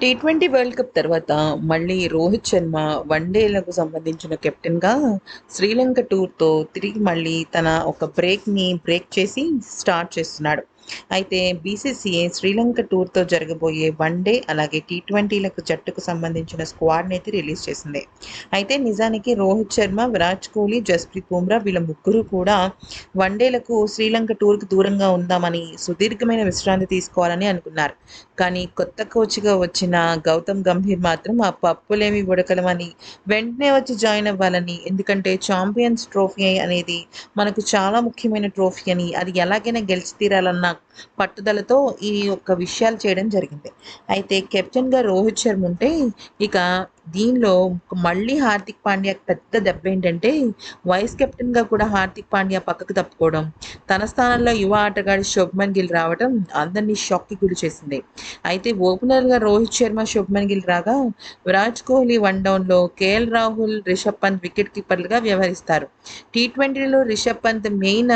T twenty world cup తర్వాత మళ్ళీ రోహిత్ శర్మ వన్డేలకు సంబంధించిన కెప్టెన్గా శ్రీలంక టూర్తో తిరిగి మళ్ళీ తన ఒక బ్రేక్ని బ్రేక్ చేసి స్టార్ట్ చేస్తున్నాడు. అయితే బీసీసీఏ శ్రీలంక టూర్తో జరగబోయే వన్ డే అలాగే టీ ట్వంటీలకు జట్టుకు సంబంధించిన స్క్వాడ్ని అయితే రిలీజ్ చేసింది. అయితే నిజానికి రోహిత్ శర్మ విరాట్ కోహ్లీ జస్ప్రీత్ బుమ్రా వీళ్ళ ముగ్గురు కూడా వన్ డేలకు శ్రీలంక టూర్కు దూరంగా ఉందామని సుదీర్ఘమైన విశ్రాంతి తీసుకోవాలని అనుకున్నారు. కానీ కొత్త కోచ్గా వచ్చిన గౌతమ్ గంభీర్ మాత్రం ఆ పప్పులేమి ఉడకలమని వెంటనే వచ్చి జాయిన్ అవ్వాలని ఎందుకంటే ఛాంపియన్స్ ట్రోఫీ అనేది మనకు చాలా ముఖ్యమైన ట్రోఫీ అని అది ఎలాగైనా గెలిచి తీరాలన్న పట్టుదలతో ఈ యొక్క విషయాలు చేయడం జరిగింది. అయితే కెప్టెన్గా రోహిత్ శర్మ ఉంటే ఇక దీనిలో మళ్ళీ హార్దిక్ పాండ్యా పెద్ద దెబ్బ ఏంటంటే వైస్ కెప్టెన్గా కూడా హార్దిక్ పాండ్యా పక్కకు తప్పుకోవడం తన స్థానంలో యువ ఆటగాడి శుభ్మన్ గిల్ రావడం అందరినీ షాక్కి గురి చేసింది. అయితే ఓపెనర్గా రోహిత్ శర్మ శుభ్మన్ గిల్ రాగా విరాట్ కోహ్లీ వన్ డౌన్లో కేఎల్ రాహుల్ రిషబ్ పంత్ వికెట్ కీపర్లుగా వ్యవహరిస్తారు. టీ ట్వంటీలో రిషబ్ పంత్ మెయిన్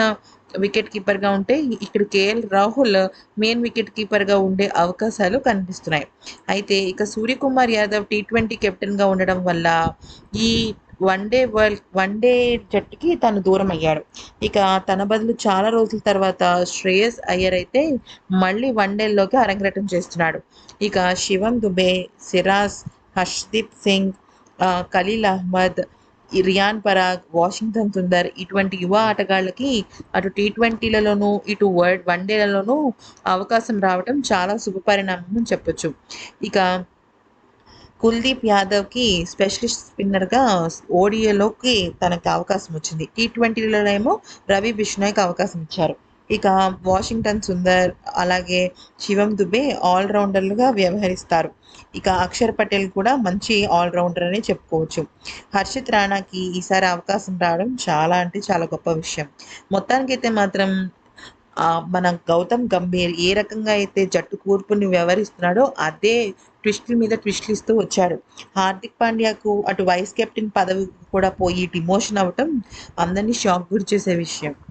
వికెట్ కీపర్గా ఉంటే ఇక్కడ కేఎల్ రాహుల్ మెయిన్ వికెట్ కీపర్గా ఉండే అవకాశాలు కనిపిస్తున్నాయి. అయితే ఇక సూర్యకుమార్ యాదవ్ టీ ట్వంటీ కెప్టెన్గా ఉండడం వల్ల ఈ వన్డే వరల్డ్ వన్డే జట్టుకి తను దూరం అయ్యాడు. ఇక తన బదులు చాలా రోజుల తర్వాత శ్రేయస్ అయ్యర్ అయితే మళ్ళీ వన్డేల్లోకి అరంగేటం చేస్తున్నాడు. ఇక శివం దుబే సిరాజ్ హర్ష్దీప్ సింగ్ ఖలీల్ అహ్మద్ రియాన్ పరాగ్ వాషింగ్టన్ సుందర్ ఇటువంటి యువ ఆటగాళ్ళకి అటు టీ ట్వంటీలలోనూ ఇటు వరల్డ్ వన్డేలలోనూ అవకాశం రావడం చాలా శుభపరిణామం అని చెప్పొచ్చు. ఇక కుల్దీప్ యాదవ్కి స్పెషలిస్ట్ స్పిన్నర్గా ఓడిఏలోకి తనకి అవకాశం వచ్చింది. టీ ట్వంటీలలో ఏమో రవి బిష్నాయ్కి అవకాశం ఇచ్చారు. ఇక వాషింగ్టన్ సుందర్ అలాగే శివం దుబే ఆల్రౌండర్లుగా వ్యవహరిస్తారు. ఇక అక్షర్ పటేల్ కూడా మంచి ఆల్రౌండర్ అని చెప్పుకోవచ్చు. హర్షిత్ రాణాకి ఈసారి అవకాశం రావడం చాలా అంటే చాలా గొప్ప విషయం. మొత్తానికైతే మాత్రం మన గౌతమ్ గంభీర్ ఏ రకంగా అయితే జట్టు కూర్పుని వ్యవహరిస్తున్నాడో అదే ట్విస్టుల మీద ట్విస్టులు ఇస్తూ వచ్చాడు. హార్దిక్ పాండ్యాకు అటు వైస్ కెప్టెన్ పదవి కూడా పోయి డిమోషన్ అవ్వటం అందరినీ షాక్ గురి చేసే విషయం.